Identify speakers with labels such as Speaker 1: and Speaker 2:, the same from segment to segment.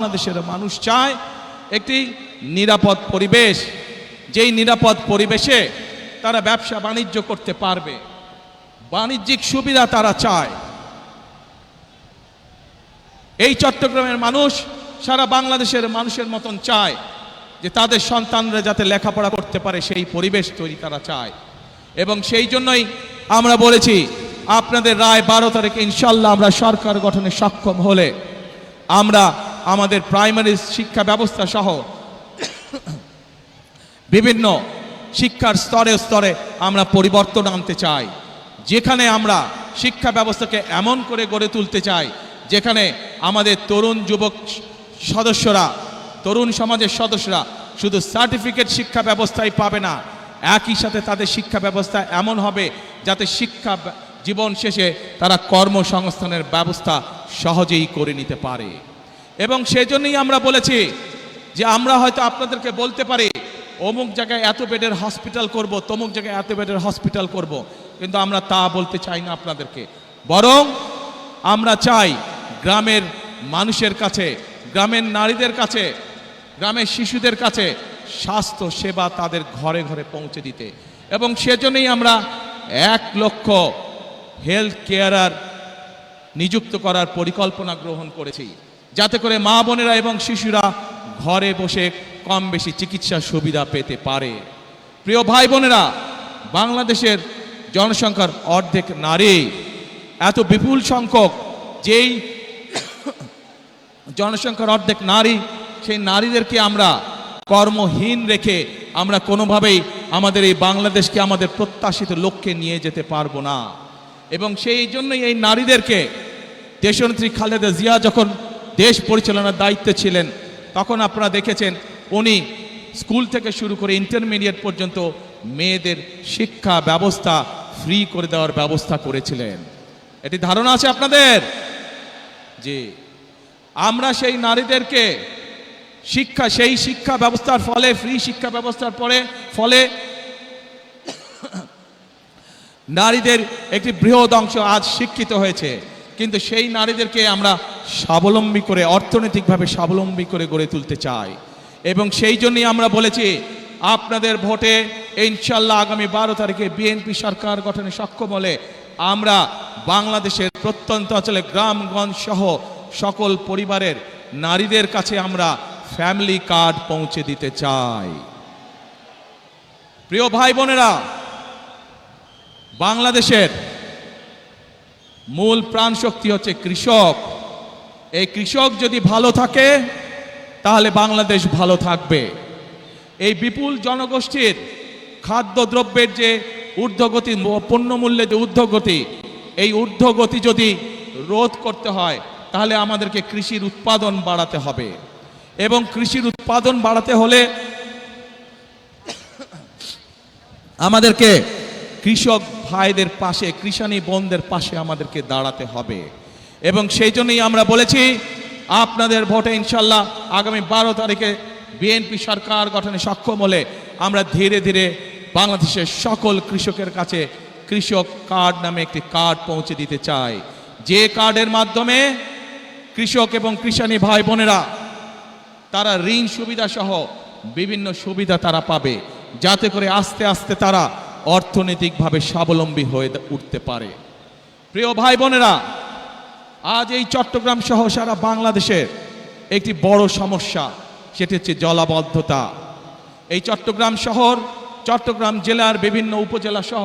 Speaker 1: বাংলাদেশের মানুষ চায় একটি নিরাপদ পরিবেশ। যেই নিরাপদ পরিবেশে তারা ব্যবসা বাণিজ্য করতে পারবে। বাণিজ্যিক সুবিধা তারা চায়। এই চট্টগ্রামের মানুষ সারা বাংলাদেশের মানুষের মতন চায় যে তাদের সন্তানরা যাতে লেখাপড়া করতে পারে সেই পরিবেশ তৈরি তারা চায়। এবং সেই জন্যই আমরা বলেছি, আপনাদের রায় বারো তারিখে ইনশাল্লাহ আমরা সরকার গঠনে সক্ষম হলে আমরা আমাদের প্রাইমারি শিক্ষা ব্যবস্থা সহ বিভিন্ন শিক্ষার স্তরে স্তরে আমরা পরিবর্তন আনতে চাই। যেখানে আমরা শিক্ষা ব্যবস্থাকে এমন করে গড়ে তুলতে চাই, যেখানে আমাদের তরুণ যুবক সদস্যরা, তরুণ সমাজের সদস্যরা শুধু সার্টিফিকেট শিক্ষা ব্যবস্থাই পাবে না, একই সাথে তাদের শিক্ষা ব্যবস্থা এমন হবে যাতে শিক্ষা জীবন শেষে তারা কর্মসংস্থানের ব্যবস্থা সহজেই করে নিতে পারে। এবং সেজন্যই আমরা বলেছি যে আমরা হয়তো আপনাদেরকে বলতে পারি, অমুক জায়গায় এত বেডের হসপিটাল করব, তমুক জায়গায় এত বেডের হসপিটাল করব, কিন্তু আমরা তা বলতে চাই না আপনাদেরকে। বরং আমরা চাই গ্রামের মানুষের কাছে, গ্রামের নারীদের কাছে, গ্রামের শিশুদের কাছে স্বাস্থ্য সেবা তাদের ঘরে ঘরে পৌঁছে দিতে। এবং সেজন্যই আমরা এক লক্ষ হেলথ কেয়ারার নিযুক্ত করার পরিকল্পনা গ্রহণ করেছি। যাতে করে মা বোনেরা এবং শিশুরা ঘরে বসে কম বেশি চিকিৎসা সুবিধা পেতে পারে। প্রিয় ভাই বোনেরা, বাংলাদেশের জনসংখ্যার অর্ধেক নারী। এত বিপুল সংখ্যক যেই জনসংখ্যার অর্ধেক নারী, সেই নারীদেরকে আমরা কর্মহীন রেখে আমরা কোনোভাবেই আমাদের এই বাংলাদেশকে আমাদের প্রত্যাশিত লক্ষ্যে নিয়ে যেতে পারব না। এবং সেই জন্যই এই নারীদেরকে দেশনেত্রী খালেদা জিয়া যখন দেশ পরিচালনার দায়িত্বে ছিলেন। তখন আপনারা দেখেছেন উনি স্কুল থেকে শুরু করে ইন্টারমিডিয়েট পর্যন্ত মেয়েদের শিক্ষা ব্যবস্থা ফ্রি করে দেওয়ার ব্যবস্থা করেছিলেন। এটি ধারণা আছে আপনাদের? যে আমরা সেই নারীদেরকে শিক্ষা, সেই শিক্ষা ব্যবস্থার ফলে ফ্রি শিক্ষা ব্যবস্থার পরে, ফলে নারীদের একটি বৃহৎ অংশ আজ শিক্ষিত হয়েছে। কিন্তু সেই নারীদেরকে আমরা স্বাবলম্বী করে, অর্থনৈতিকভাবে স্বাবলম্বী করে গড়ে তুলতে চাই। এবং সেই জন্যই আমরা বলেছি, আপনাদের ভোটে ইনশাল্লাহ আগামী বারো তারিখে বিএনপি সরকার গঠনে সক্ষম হলে আমরা বাংলাদেশের প্রত্যন্ত অঞ্চলে গ্রামগঞ্জ সহ সকল পরিবারের নারীদের কাছে আমরা ফ্যামিলি কার্ড পৌঁছে দিতে চাই। প্রিয় ভাই বোনেরা, বাংলাদেশের মূল প্রাণ শক্তি হচ্ছে কৃষক। এই কৃষক যদি ভালো থাকে, তাহলে বাংলাদেশ ভালো থাকবে। এই বিপুল জনগোষ্ঠীর খাদ্যদ্রব্যের যে ঊর্ধ্বগতি পণ্যমূল্যে যে ঊর্ধ্বগতি, এই ঊর্ধ্বগতি যদি রোধ করতে হয়, তাহলে আমাদেরকে কৃষির উৎপাদন বাড়াতে হবে। এবং কৃষির উৎপাদন বাড়াতে হলে আমাদেরকে কৃষক ভাইদের পাশে, কৃষানি বোনদের পাশে আমাদেরকে দাঁড়াতে হবে। এবং সেই জন্যই আমরা বলেছি, আপনাদের ভোটে ইনশাল্লাহ আগামী বারো তারিখে বিএনপি সরকার গঠনে সক্ষম হলে আমরা ধীরে ধীরে বাংলাদেশের সকল কৃষকের কাছে কৃষক কার্ড নামে একটি কার্ড পৌঁছে দিতে চাই। যে কার্ডের মাধ্যমে কৃষক এবং কৃষানি ভাই বোনেরা, তারা ঋণ সুবিধা সহ বিভিন্ন সুবিধা তারা পাবে। যাতে করে আস্তে আস্তে তারা অর্থনৈতিকভাবে স্বাবলম্বী হয়ে উঠতে পারে। প্রিয় ভাই বোনেরা, আজ এই চট্টগ্রাম সহ সারা বাংলাদেশের একটি বড় সমস্যা, সেটি হচ্ছে জলাবদ্ধতা। এই চট্টগ্রাম শহর, চট্টগ্রাম জেলার বিভিন্ন উপজেলা সহ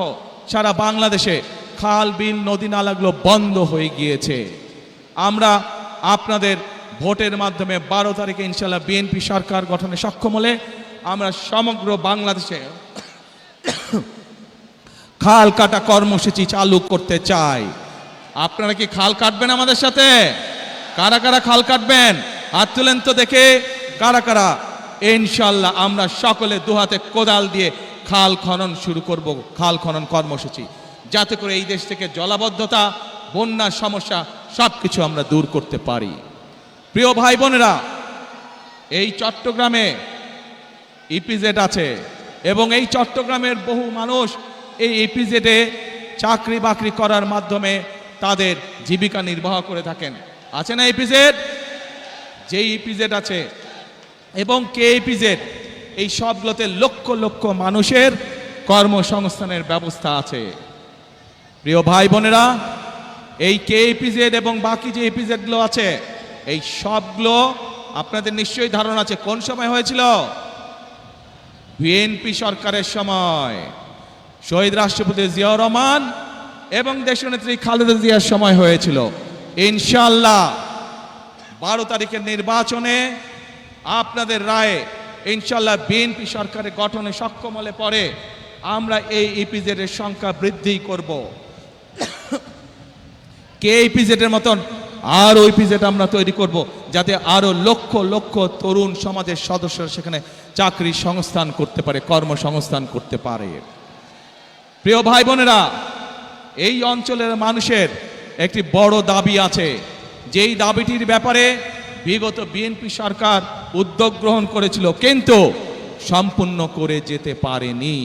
Speaker 1: সারা বাংলাদেশে খাল, বিল, নদী, নালাগুলো বন্ধ হয়ে গিয়েছে। আমরা আপনাদের ভোটের মাধ্যমে বারো তারিখে ইনশাল্লাহ বিএনপি সরকার গঠনে সক্ষম হলে আমরা সমগ্র বাংলাদেশে খাল কাটা কর্মসূচি চালু করতে চাই। আপনারা কি খাল কাটবেন আমাদের সাথে? কারা কারা খাল কাটবেন? হাত তুলেন তো দেখে। কারা কারা? ইনশাল্লাহ আমরা সকলে দুহাতে কোদাল দিয়ে খাল খনন শুরু করব, খাল খনন কর্মসূচি। যাতে করে এই দেশ থেকে জলাবদ্ধতা, বন্যার সমস্যা সব কিছু আমরা দূর করতে পারি। প্রিয় ভাই বোনেরা, এই চট্টগ্রামে ইপিজেড আছে এবং এই চট্টগ্রামের বহু মানুষ এই ইপিজেডে চাকরি বাকরি করার মাধ্যমে তাদের জীবিকা নির্বাহ করে থাকেন। আছে না ইপিজেড যে ইপিজেড আছে। এবং কে ইপিজেড এই সবগুলোতে লক্ষ লক্ষ মানুষের কর্মসংস্থানের ব্যবস্থা আছে। প্রিয় ভাই বোনেরা, এই কে ইপিজেড এবং বাকি যে ইপিজেডগুলো আছে, এই সবগুলো আপনাদের নিশ্চয়ই ধারণা আছে। কোন সময় হয়েছিল? বিএনপি সরকারের সময়। শহীদ রাষ্ট্রপতি জিয়াউর রহমান এবং দেশনেত্রী খালেদা জিয়ার সময় হয়েছিল। ইনশাল্লাহ বারো তারিখের নির্বাচনে আপনাদের রায়ে ইনশাল্লাহ বিএনপি সরকারের গঠনে সক্ষম হলে পরে আমরা এই ইপিজেড এর সংখ্যা বৃদ্ধি করব। কে ইপিজেড এর মতন? আরও ইপিজেড আমরা তৈরি করব যাতে আরও লক্ষ লক্ষ তরুণ সমাজের সদস্যরা সেখানে চাকরি সংস্থান করতে পারে, কর্মসংস্থান করতে পারে। প্রিয় ভাই বোনেরা, এই অঞ্চলের মানুষের একটি বড় দাবি আছে। যেই দাবিটির ব্যাপারে বিগত বিএনপি সরকার উদ্যোগ গ্রহণ করেছিল, কিন্তু সম্পূর্ণ করে যেতে পারেনি।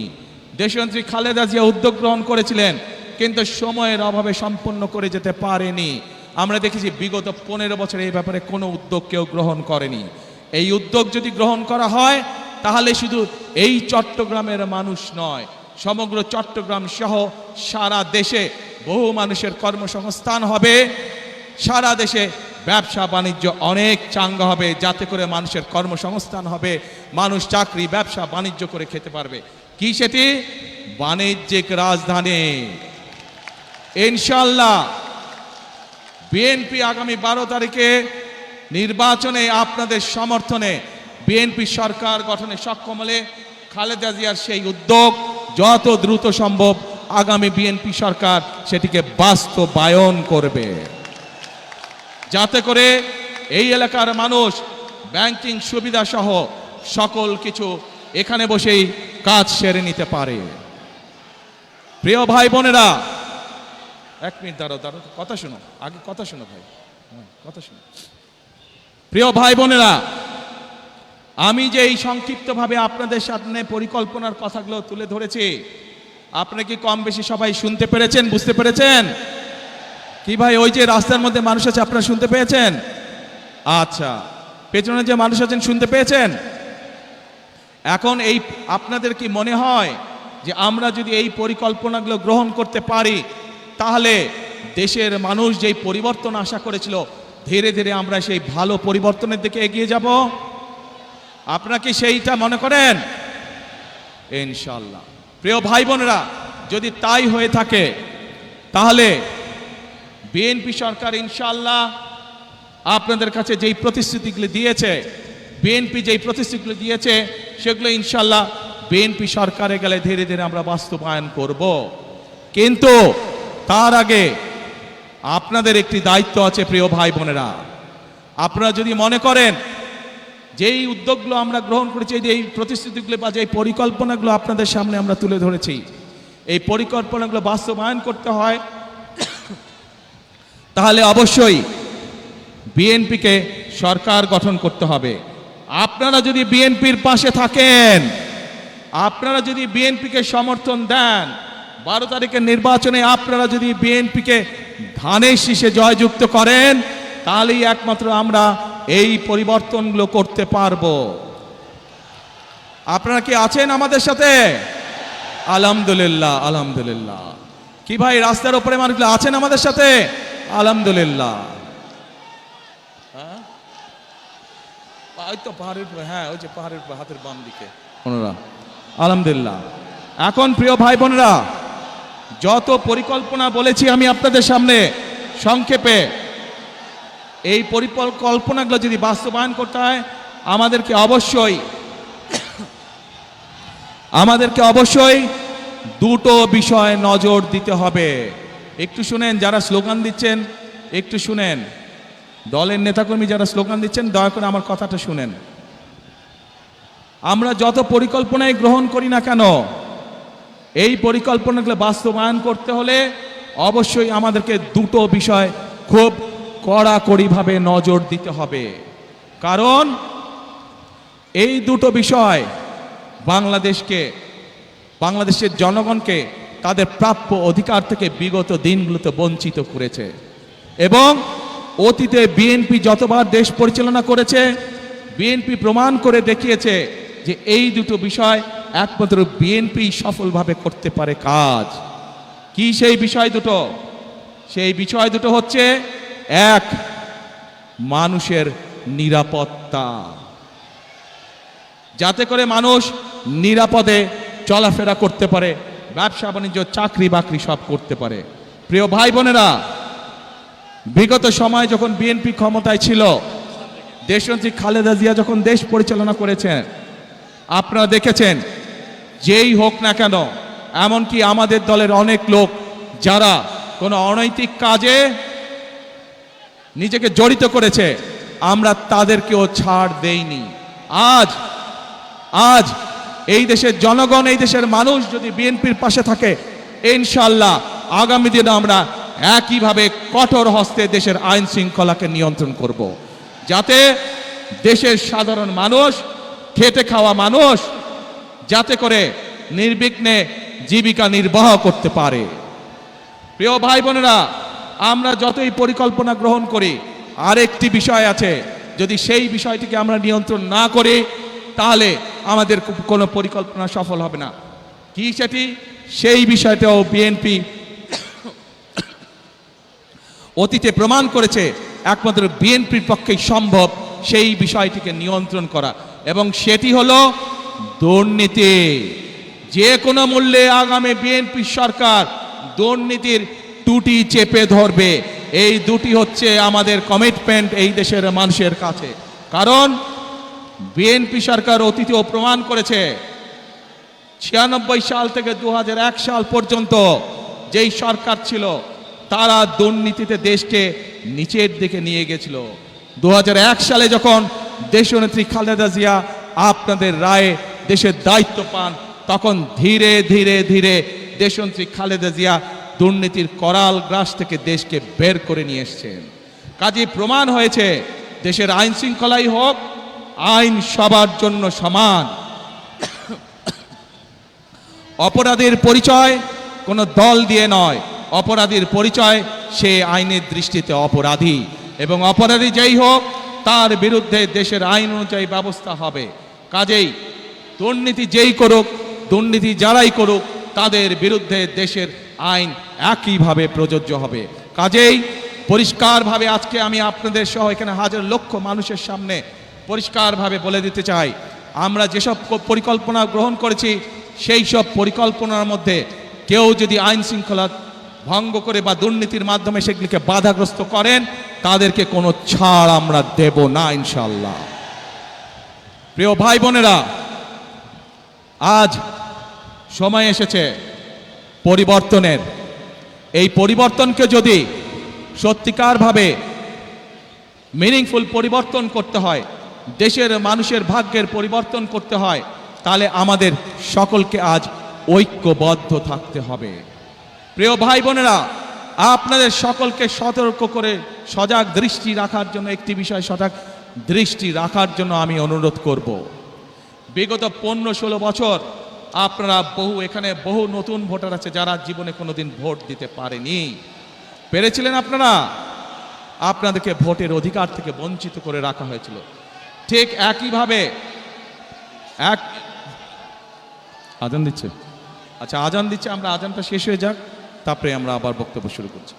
Speaker 1: দেশমন্ত্রী খালেদা জিয়া উদ্যোগ গ্রহণ করেছিলেন, কিন্তু সময়ের অভাবে সম্পূর্ণ করে যেতে পারেনি। আমরা দেখেছি বিগত পনেরো বছর এই ব্যাপারে কোনো উদ্যোগ কেউ গ্রহণ করেনি। এই উদ্যোগ যদি গ্রহণ করা হয়, তাহলে শুধু এই চট্টগ্রামের মানুষ নয় সমগ্র চট্টগ্রাম সহ সারা দেশে বহু মানুষের কর্মসংস্থান হবে। সারা দেশে ব্যবসা বাণিজ্য অনেক চাঙ্গা হবে, যাতে করে মানুষের কর্মসংস্থান হবে। মানুষ চাকরি, ব্যবসা, বাণিজ্য করে খেতে পারবে। কি সেটি? বাণিজ্যিক রাজধানী। ইনশাল্লাহ বিএনপি আগামী বারো তারিখে নির্বাচনে আপনাদের সমর্থনে বিএনপি সরকার গঠনে সক্ষম হলে খালেদা জিয়ার সেই উদ্যোগ যত দ্রুত সম্ভব আগামী বিএনপি সরকার সেটিকে বাস্তবায়ন করবে। যাতে করে এই এলাকার মানুষ ব্যাংকিং সুবিধা সহ সকল কিছু এখানে বসেই কাজ সেরে নিতে পারে। প্রিয় ভাই বোনেরা এক মিনিট দাঁড়াও দাঁড়াও কথা শোনো আগে কথা শোনো ভাই। হ্যাঁ, কথা শোনো। প্রিয় ভাই বোনেরা আমি যে এই সংক্ষিপ্তভাবে আপনাদের সামনে পরিকল্পনার কথাগুলো তুলে ধরেছি, আপনি কি কম বেশি সবাই শুনতে পেরেছেন, বুঝতে পেরেছেন? কি ভাই, ওই যে রাস্তার মধ্যে মানুষ আছে, আপনারা শুনতে পেয়েছেন? আচ্ছা পেছনে যে মানুষ আছেন, শুনতে পেয়েছেন? এখন এই, আপনাদের কি মনে হয় যে আমরা যদি এই পরিকল্পনাগুলো গ্রহণ করতে পারি, তাহলে দেশের মানুষ যেই পরিবর্তন আশা করেছিল, ধীরে ধীরে আমরা সেই ভালো পরিবর্তনের দিকে এগিয়ে যাব? আপনারা কি সেইটা মনে করেন? ইনশাল্লাহ প্রিয় ভাই বোনেরা যদি তাই হয়ে থাকে, তাহলে বিএনপি সরকার ইনশাল্লাহ আপনাদের কাছে যেই প্রতিশ্রুতিগুলি দিয়েছে বিএনপি যেই প্রতিশ্রুতিগুলি দিয়েছে, সেগুলো ইনশাল্লাহ বিএনপি সরকারে গেলে ধীরে ধীরে আমরা বাস্তবায়ন করব। কিন্তু তার আগে আপনাদের একটি দায়িত্ব আছে, প্রিয় ভাই বোনেরা আপনারা যদি মনে করেন যেই উদ্যোগগুলো আমরা গ্রহণ করেছি, এই প্রতিশ্রুতিগুলো বা যে পরিকল্পনাগুলো আপনাদের সামনে আমরা তুলে ধরেছি, এই পরিকল্পনাগুলো বাস্তবায়ন করতে হয়। তাহলে অবশ্যই বিএনপিকে সরকার গঠন করতে হবে। আপনারা যদি বিএনপির পাশে থাকেন, আপনারা যদি বিএনপিকে সমর্থন দেন, বারো তারিখের নির্বাচনে আপনারা যদি বিএনপিকে ধানের শীষে জয়যুক্ত করেন, তাহলেই একমাত্র আমরা এই পরিবর্তনগুলো করতে পারব। আপনারা কি আছেন আমাদের সাথে? আলহামদুলিল্লাহ আলহামদুলিল্লাহ। কি ভাই, রাস্তার উপরে মানুষগুলো আছেন আমাদের সাথে? আলহামদুলিল্লাহ। হ্যাঁ? ওই তো পাহাড়ের হ্যাঁ ওই যে পাহাড়ের হাতের বাম দিকে। আলহামদুলিল্লাহ। এখন প্রিয় ভাই বোনেরা, যত পরিকল্পনা বলেছি আমি আপনাদের সামনে, সংক্ষেপে এই পরিকল্পনাগুলো যদি বাস্তবায়ন করতে হয়, আমাদেরকে অবশ্যই আমাদেরকে অবশ্যই দুটো বিষয় নজর দিতে হবে। একটু শুনেন যারা স্লোগান দিচ্ছেন, একটু শুনেন। দলের নেতাকর্মী যারা স্লোগান দিচ্ছেন, দয়া করে আমার কথাটা শুনেন। আমরা যত পরিকল্পনায় গ্রহণ করি না কেন, এই পরিকল্পনাগুলো বাস্তবায়ন করতে হলে অবশ্যই আমাদেরকে দুটো বিষয় খুব কড়াকড়িভাবে নজর দিতে হবে। কারণ এই দুটো বিষয় বাংলাদেশকে, বাংলাদেশের জনগণকে তাদের প্রাপ্য অধিকার থেকে বিগত দিনগুলোতে বঞ্চিত করেছে। এবং অতীতে বিএনপি যতবার দেশ পরিচালনা করেছে, বিএনপি প্রমাণ করে দেখিয়েছে যে এই দুটো বিষয় একমাত্র বিএনপি সফলভাবে করতে পারে কাজ। কি সেই বিষয় দুটো? সেই বিষয় দুটো হচ্ছে এক, মানুষের নিরাপত্তা। যাতে করে মানুষ নিরাপদে চলাফেরা করতে পারে, ব্যবসা, বাণিজ্য, চাকরি, বাকরি সব করতে পারে। প্রিয় ভাই বোনেরা, বিগত সময় যখন বিএনপি ক্ষমতায় ছিল দেশনেত্রী খালেদা জিয়া যখন দেশ পরিচালনা করেছেন, আপনারা দেখেছেন, যেই হোক না কেন, এমনকি আমাদের দলের অনেক লোক, যারা কোনো অনৈতিক কাজে নিজেকে জড়িত করেছে, আমরা তাদেরকেও ছাড় দেইনি আজ আজ এই দেশের জনগণ, এই দেশের মানুষ যদি বিএনপির পাশে থাকে ইনশাল্লাহ আগামী দিনে আমরা একইভাবে কঠোর হস্তে দেশের আইন শৃঙ্খলাকে নিয়ন্ত্রণ করব। যাতে দেশের সাধারণ মানুষ, খেটে খাওয়া মানুষ, যাতে করে নির্বিঘ্নে জীবিকা নির্বাহ করতে পারে প্রিয় ভাই বোনেরা আমরা যতই পরিকল্পনা গ্রহণ করি, আরেকটি বিষয় আছে, যদি সেই বিষয়টিকে আমরা নিয়ন্ত্রণ না করি, তাহলে আমাদের কোনো পরিকল্পনা সফল হবে না। কি সেটি? সেই বিষয়টাও বিএনপি অতীতে প্রমাণ করেছে, একমাত্র বিএনপির পক্ষেই সম্ভব সেই বিষয়টিকে নিয়ন্ত্রণ করা। এবং সেটি হলো দুর্নীতি। যে কোনো মূল্যে আগামী বিএনপি সরকার দুর্নীতির টুটি চেপে ধরবে। এই দুটি হচ্ছে আমাদের কমিটমেন্ট এই দেশের মানুষের কাছে। কারণ বিএনপি সরকার অতীতেও প্রমাণ করেছে, ছিয়ানব্বই সাল থেকে দুহাজার এক সাল পর্যন্ত যেই সরকার ছিল, তারা দুর্নীতিতে দেশকে নিচের দিকে নিয়ে গেছিল। দু হাজার এক সালে যখন দেশনেত্রী খালেদা জিয়া আপনাদের রায়ে দেশের দায়িত্ব পান, তখন ধীরে ধীরে ধীরে দেশনেত্রী খালেদা জিয়া দুর্নীতির করাল গ্রাস থেকে দেশকে বের করে নিয়ে এসছেন। কাজে প্রমাণ হয়েছে, দেশের আইন শৃঙ্খলাই হোক, আইন সবার জন্য সমান। অপরাধীর পরিচয় কোনো দল দিয়ে নয়, অপরাধীর পরিচয় সে আইনের দৃষ্টিতে অপরাধী। এবং অপরাধী যেই হোক, তার বিরুদ্ধে দেশের আইন অনুযায়ী ব্যবস্থা হবে। কাজেই দুর্নীতি যেই করুক, দুর্নীতি যারাই করুক, তাদের বিরুদ্ধে দেশের আইন একইভাবে প্রযোজ্য হবে। কাজেই পরিষ্কারভাবে আজকে আমি আপনাদের সহ এখানে হাজার লক্ষ মানুষের সামনে পরিষ্কারভাবে বলে দিতে চাই, আমরা যেসব পরিকল্পনা গ্রহণ করেছি, সেই সব পরিকল্পনার মধ্যে কেউ যদি আইন শৃঙ্খলা ভঙ্গ করে বা দুর্নীতির মাধ্যমে সেগুলিকে বাধাগ্রস্ত করেন, তাদেরকে কোনো ছাড় আমরা দেব না ইনশাল্লাহ প্রিয় ভাই বোনেরা, আজ সময় এসেছে পরিবর্তনের। এই পরিবর্তনকে যদি সত্যিকারভাবে মিনিংফুল পরিবর্তন করতে হয়, দেশের মানুষের ভাগ্যের পরিবর্তন করতে হয়, তাহলে আমাদের সকলকে আজ ঐক্যবদ্ধ থাকতে হবে। প্রিয় ভাই বোনেরা, আপনাদের সকলকে সতর্ক করে, সজাগ দৃষ্টি রাখার জন্য, একটি বিষয় সজাগ দৃষ্টি রাখার জন্য আমি অনুরোধ করব। বিগত পনেরো ষোলো বছর আপনারা বহু এখানে বহু নতুন ভোটার আছে যারা জীবনে কোনোদিন ভোট দিতে পারেনি। পেরেছিলেন আপনারা? আপনাদেরকে ভোটের অধিকার থেকে বঞ্চিত করে রাখা হয়েছিল। ঠিক একইভাবে এক আজান দিচ্ছে। আচ্ছা আজান দিচ্ছে, আমরা আজানটা শেষ হয়ে যাক, তারপরে আমরা আবার বক্তব্য শুরু করছি।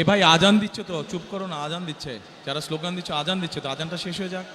Speaker 1: এ ভাই আজান দিচ্ছে তো, চুপ করো না, আজান দিচ্ছে। যারা স্লোগান দিচ্ছে, আজান দিচ্ছে তো, আজানটা শেষ হয়ে যাক।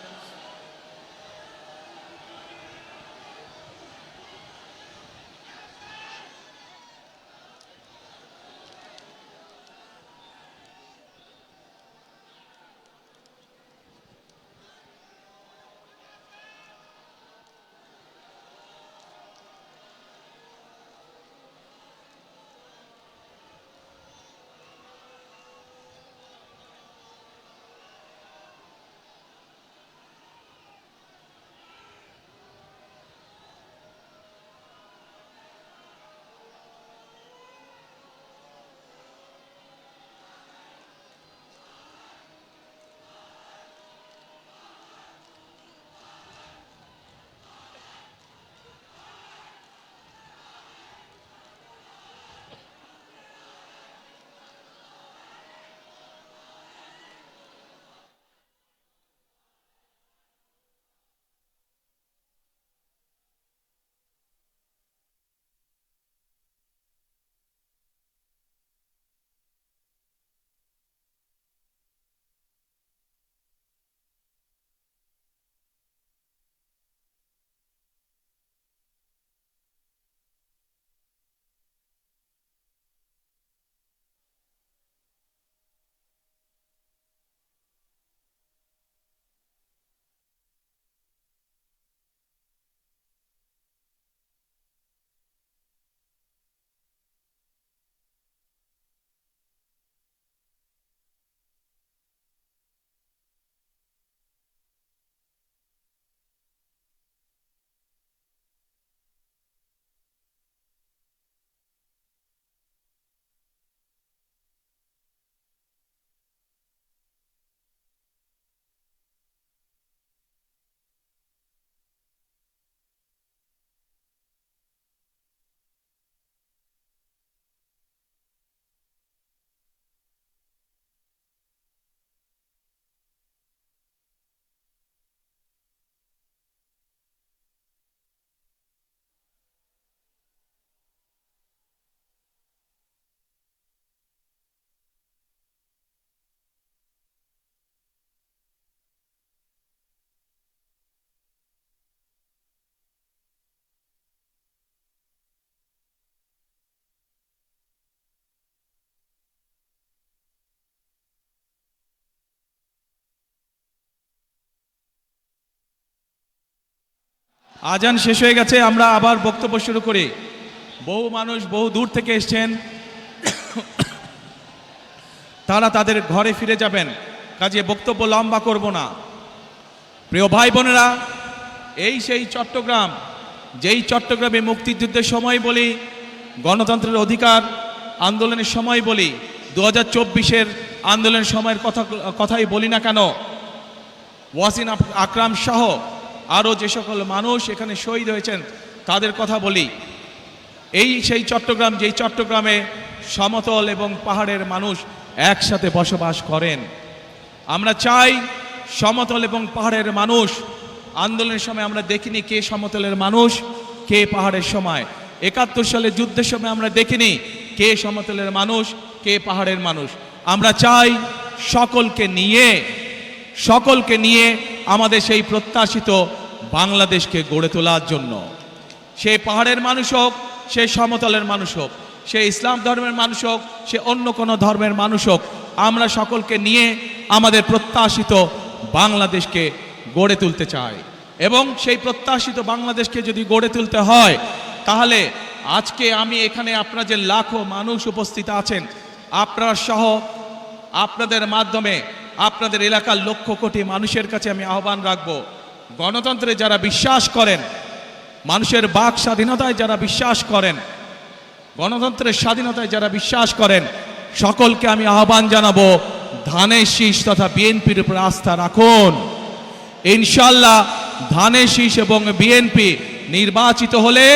Speaker 1: আজান শেষ হয়ে গেছে, আমরা আবার বক্তব্য শুরু করি। বহু মানুষ বহু দূর থেকে এসছেন। তারা তাদের ঘরে ফিরে যাবেন। কাজে বক্তব্য লম্বা করব না। প্রিয় ভাই বোনেরা, এই সেই চট্টগ্রাম, যেই চট্টগ্রামে মুক্তিযুদ্ধের সময় বলি, গণতন্ত্রের অধিকার আন্দোলনের সময় বলি দু হাজার চব্বিশের আন্দোলনের সময়ের কথা কথাই বলি না কেন ওয়াসিন আকরাম সহ আরও যে সকল মানুষ এখানে শহীদ হয়েছেন, তাদের কথা বলি। এই সেই চট্টগ্রাম, যেই চট্টগ্রামে সমতল এবং পাহাড়ের মানুষ একসাথে বসবাস করেন। আমরা চাই সমতল এবং পাহাড়ের মানুষ, আন্দোলনের সময় আমরা দেখিনি কে সমতলের মানুষ, কে পাহাড়ের সময়। একাত্তর সালে যুদ্ধের সময় আমরা দেখিনি কে সমতলের মানুষ, কে পাহাড়ের মানুষ। আমরা চাই সকলকে নিয়ে সকলকে নিয়ে আমাদের সেই প্রত্যাশিত বাংলাদেশকে গড়ে তোলার জন্য। সে পাহাড়ের মানুষ হোক, সে সমতলের মানুষ হোক, সে ইসলাম ধর্মের মানুষ হোক, সে অন্য কোনো ধর্মের মানুষ হোক, আমরা সকলকে নিয়ে আমাদের প্রত্যাশিত বাংলাদেশকে গড়ে তুলতে চাই। এবং সেই প্রত্যাশিত বাংলাদেশকে যদি গড়ে তুলতে হয়, তাহলে আজকে আমি এখানে আপনার যে লাখো মানুষ উপস্থিত আছেন, আপনার সহ আপনাদের মাধ্যমে আপনাদের এলাকার লক্ষ কোটি মানুষের কাছে আমি আহ্বান রাখব। গণতন্ত্রে যারা বিশ্বাস করেন, মানুষের বাক স্বাধীনতায় যারা বিশ্বাস করেন, গণতন্ত্রের স্বাধীনতায় যারা বিশ্বাস করেন, সকলকে আমি আহ্বান জানাব, ধানের শীষ তথা বিএনপির উপর আস্থা রাখুন। ইনশাল্লাহ ধানের শীষ এবং বিএনপি নির্বাচিত হলে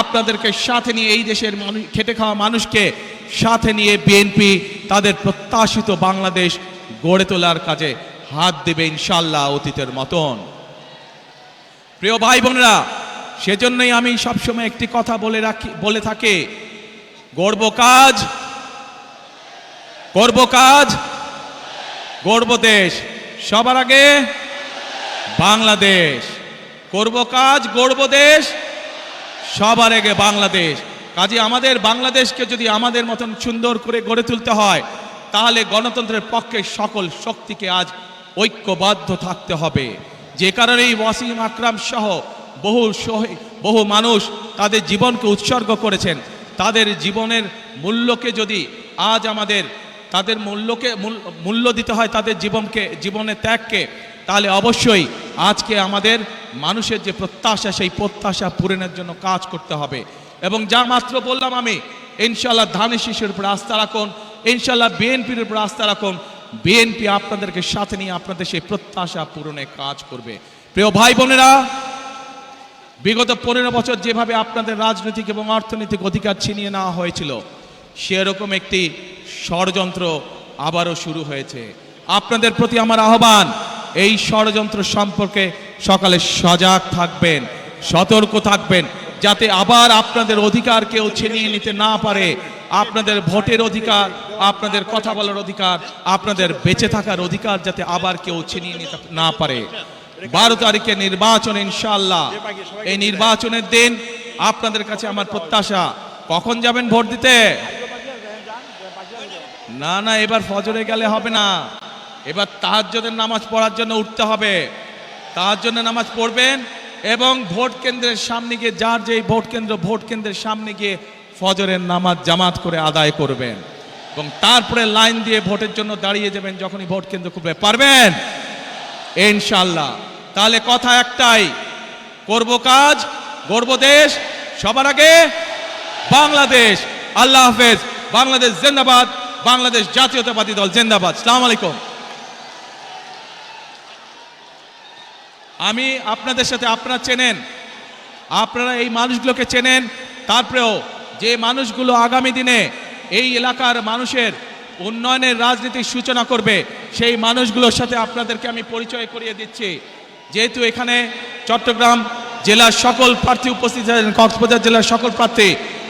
Speaker 1: আপনাদেরকে সাথে নিয়ে এই দেশের মানুষ, খেটে খাওয়া মানুষকে সাথে নিয়ে বিএনপি তাদের প্রত্যাশিত বাংলাদেশ গড়ে তোলার কাজে হাত দেবে ইনশাল্লাহ অতীতের মতন। প্রিয় ভাই বোনেরা, সেজন্যই আমি সবসময় একটি কথা বলে রাখি, বলে থাকি। গড়ব কাজ করব কাজ গড়ব দেশ। সবার আগে বাংলাদেশ। করব কাজ গড়ব দেশ, সবার আগে বাংলাদেশ। কাজে আমাদের বাংলাদেশকে যদি আমাদের মতন সুন্দর করে গড়ে তুলতে হয়, তাহলে গণতন্ত্রের পক্ষে সকল শক্তিকে আজ ঐক্যবদ্ধ থাকতে হবে। যে কারণেই ওয়াসিম আকরাম সহ বহু বহু মানুষ তাদের জীবনকে উৎসর্গ করেছেন। তাদের জীবনের মূল্যকে যদি আজ আমাদের তাদের মূল্যকে মূল্য দিতে হয় তাদের জীবনকে জীবনের ত্যাগকে, তাহলে অবশ্যই আজকে আমাদের মানুষের যে প্রত্যাশা, সেই প্রত্যাশা পূরণের জন্য কাজ করতে হবে। এবং যা মাত্র বললাম আমি ইনশাল্লাহ ধানের শিশুর উপর আস্থা রাখুন ইনশাল্লাহ বিএনপির উপর আস্থা রাখুন বিএনপি আপনাদেরকে সাথে নিয়ে আপনাদের সেই প্রত্যাশা পূরণে কাজ করবে। প্রিয় ভাই বোনেরা, বিগত পনেরো বছর যেভাবে আপনাদের রাজনৈতিক এবং অর্থনৈতিক অধিকার ছিনিয়ে নেওয়া হয়েছিল, সেরকম একটি ষড়যন্ত্র আবারও শুরু হয়েছে। আপনাদের প্রতি আমার আহ্বান, এই ষড়যন্ত্র সম্পর্কে সকালে সজাগ থাকবেন, সতর্ক থাকবেন যাতে আবার আপনাদের অধিকার কেউ ছিনিয়ে নিতে না পারে। আপনাদের ভোটের অধিকার, আপনাদের কথা বলার অধিকার, আপনাদের বেঁচে থাকার অধিকার যাতে আবার কেউ ছিনিয়ে নিতে না পারে। বারো তারিখে নির্বাচন ইনশাল্লাহ এই নির্বাচনের দিন আপনাদের কাছে আমার প্রত্যাশা। কখন যাবেন ভোট দিতে? না না, এবার ফজরে গেলে হবে না। এবার তাহাজ্জদের নামাজ পড়ার জন্য উঠতে হবে। তাহাজ্জদের নামাজ পড়বেন এবং ভোট কেন্দ্রের সামনে গিয়ে, যার যেই ভোট কেন্দ্র, ভোট কেন্দ্রের সামনে গিয়ে ফজরের নামাজ জামাত করে আদায় করবেন। এবং তারপরে লাইন দিয়ে ভোটের জন্য দাঁড়িয়ে যাবেন যখনই ভোট কেন্দ্র খুলবে। পারবেন? ইনশাল্লাহ তাহলে কথা একটাই, করব কাজ গর্ব দেশ, সবার আগে বাংলাদেশ। আল্লাহ হাফেজ, বাংলাদেশ জিন্দাবাদ, বাংলাদেশ জাতীয়তাবাদী দল জিন্দাবাদ। সালাম আলাইকুম। আমি আপনাদের সাথে, আপনারা চেনেন। আপনারা এই মানুষগুলোকে চেনেন। তারপরেও যে মানুষগুলো আগামী দিনে এই এলাকার মানুষের উন্নয়নের রাজনীতির সূচনা করবে, সেই মানুষগুলোর সাথে আপনাদেরকে আমি পরিচয় করিয়ে দিচ্ছি। যেহেতু এখানে চট্টগ্রাম জেলার সকল প্রার্থী উপস্থিত আছেন, কক্সবাজার জেলার সকল প্রার্থী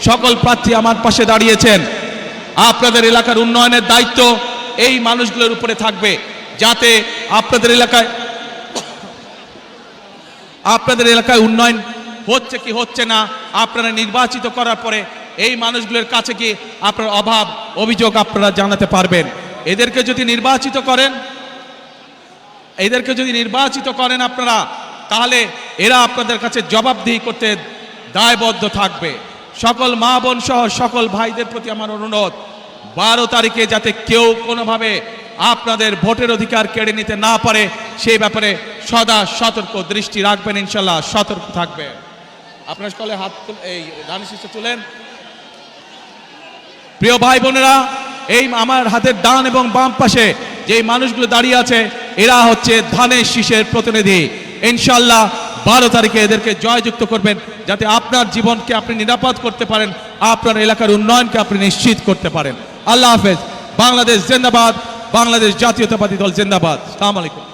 Speaker 1: সকল প্রার্থী আমার পাশে দাঁড়িয়েছেন। আপনাদের এলাকার উন্নয়নের দায়িত্ব এই মানুষগুলোর উপরে থাকবে, যাতে আপনাদের এলাকায় আপনাদের এলাকায় উন্নয়ন হচ্ছে কি হচ্ছে না, আপনারা নির্বাচিত করার পরে এই মানুষগুলোর কাছে কি আপনার অভাব, অভিযোগ আপনারা জানাতে পারবেন। এদেরকে যদি নির্বাচিত করেন, এদেরকে যদি নির্বাচিত করেন আপনারা, তাহলে এরা আপনাদের কাছে জবাবদিহি করতে দায়বদ্ধ থাকবে। সকল মা বোন সহ সকল ভাইদের প্রতি আমার অনুরোধ, বারো তারিখে যাতে কেউ কোনোভাবে আপনাদের ভোটের অধিকার কেড়ে নিতে না পারে, সেই ব্যাপারে সদা সতর্ক দৃষ্টি রাখবেন, ইনশাল্লাহ সতর্ক থাকবে আপনার সকলে হাত এই ধান শীর্ষে তুলেন। প্রিয় ভাই বোনেরা, এই আমার হাতের ডান এবং বাম পাশে যে মানুষগুলো দাঁড়িয়ে আছে, এরা হচ্ছে ধানের শীষের প্রতিনিধি। ইনশাল্লাহ বারো তারিখে এদেরকে জয়যুক্ত করবেন, যাতে আপনার জীবনকে আপনি নিরাপদ করতে পারেন, আপনার এলাকার উন্নয়নকে আপনি নিশ্চিত করতে পারেন। আল্লাহ হাফেজ। বাংলাদেশ জিন্দাবাদ। বাংলাদেশ জাতীয়তাবাদী দল জিন্দাবাদ। সালাম আলাইকুম।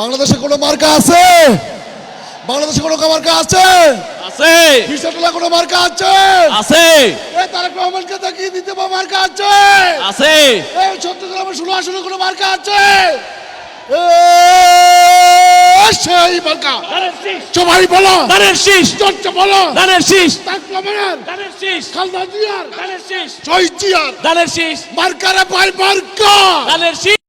Speaker 2: বাংলাদেশে কোনো মার্কা আছে? বাংলাদেশে কোনো মার্কা আছে?
Speaker 3: আছে।
Speaker 2: বিশাটলা কোনো মার্কা আছে?
Speaker 3: আছে।
Speaker 2: এ তারেক রহমানকে তাকিয়ে দিতে বা মার্কা আছে?
Speaker 3: আছে।
Speaker 2: এই চট্টগ্রামে ষোলো আসনে কোনো মার্কা আছে? এ, সেই মার্কা। সবাই বলো।
Speaker 3: ধানের শীষ।
Speaker 2: চর্চা বলো।
Speaker 3: ধানের শীষ।
Speaker 2: তাক রহমানের
Speaker 3: ধানের শীষ।
Speaker 2: খালদা জিয়ার।
Speaker 3: ধানের শীষ।
Speaker 2: জয় জিয়ার।
Speaker 3: ধানের শীষ।
Speaker 2: মার্কারে পাই মার্কা।
Speaker 3: ধানের শীষ।